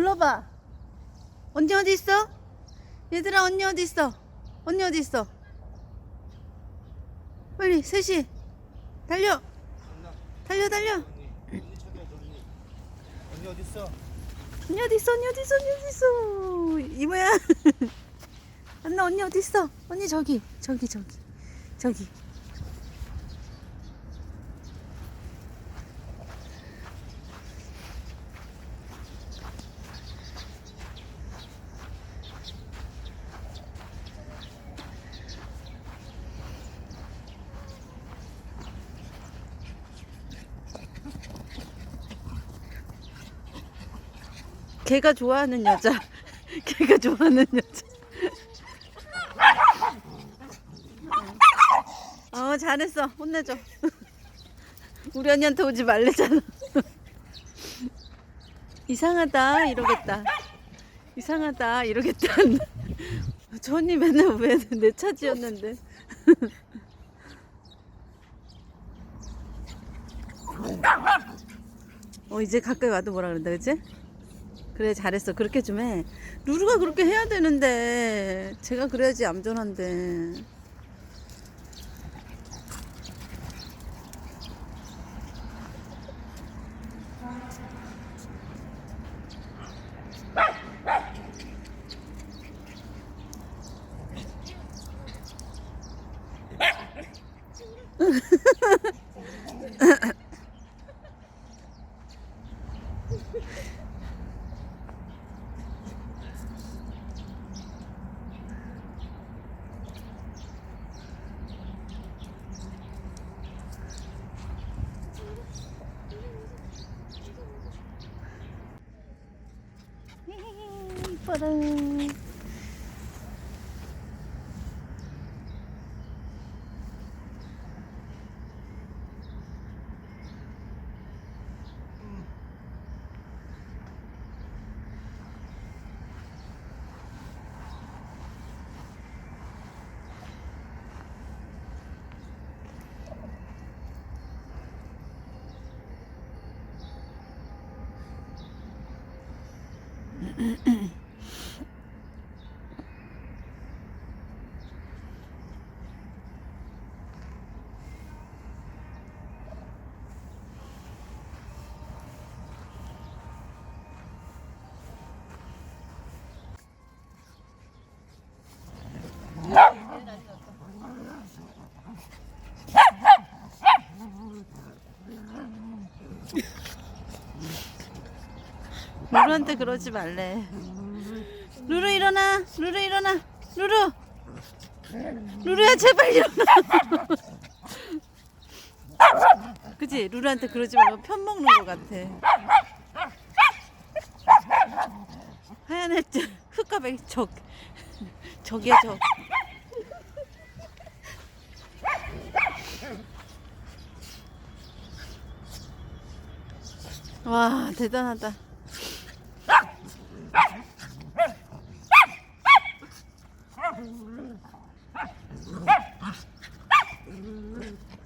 불러봐. 언니 어디 있어? 얘들아 언니 어디 있어? 언니 어디 있어? 빨리 셋이 달려. 달려 달려. 언니 어디 있어? 언니 어디 있어? 언니 어디 있어? 언니 어디 있어? 이모야. 안나 언니 어디 있어? 언니 저기 저기 저기 저기. 걔가 좋아하는 여자. 걔가 좋아하는 여자. 어 잘했어 혼내줘. 우리 언니한테 오지 말래잖아. 이상하다 이러겠다. 이상하다 이러겠다. 저 언니 맨날 왜 내 차지였는데. 어 이제 가까이 와도 뭐라 그런다 그치? 그래 잘했어. 그렇게 좀 해. 루루가 그렇게 해야 되는데. 제가 그래야지 얌전한데 이뻐라 루루한테 그러지 말래. 루루 일어나. 루루 일어나. 루루. 루루야 제발 일어나. 그치? 루루한테 그러지 말고 편 먹는 것 같아. 하얀 애들 흑가백이 적. 적이야 적. 와 대단하다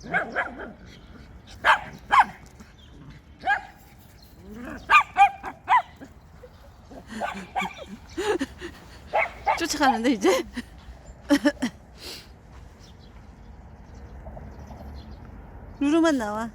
쫓아가는데 이제? 루루만 나와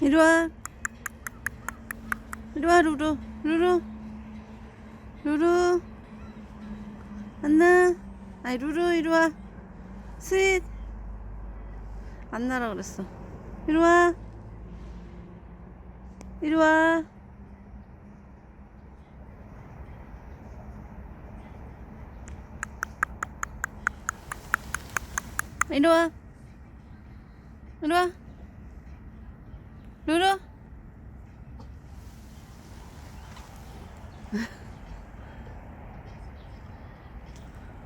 이리 와. 이리 와, 루루. 루루. 루루. 안나. 아이, 루루, 이리 와. 스윗. 안나라 그랬어. 이리 와. 이리 와. 이리 와. 이리 와. 루